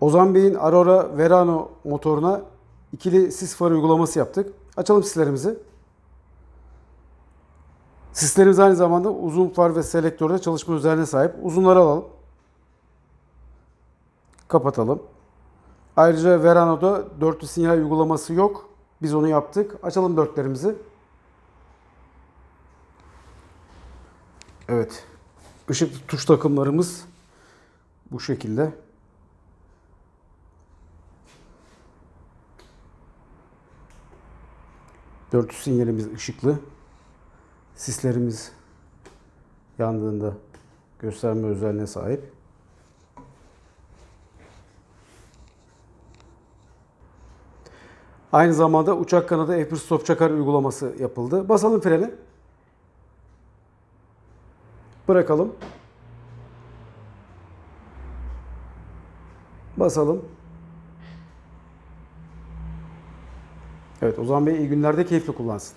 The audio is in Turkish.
Ozan Bey'in Aurora Verano motoruna ikili sis farı uygulaması yaptık. Açalım sislerimizi. Sislerimiz aynı zamanda uzun far ve selektörde çalışma özelliğine sahip. Uzunları alalım. Kapatalım. Ayrıca Verano'da dörtlü sinyal uygulaması yok. Biz onu yaptık. Açalım dörtlerimizi. Evet. Işıklı tuş takımlarımız bu şekilde. Dörtlü sinyalimiz ışıklı. Sislerimiz yandığında gösterme özelliğine sahip. Aynı zamanda uçak kanadı F1 stop çakar uygulaması yapıldı. Basalım freni. Bırakalım. Basalım. Evet Ozan Bey iyi günlerde keyifli kullansın.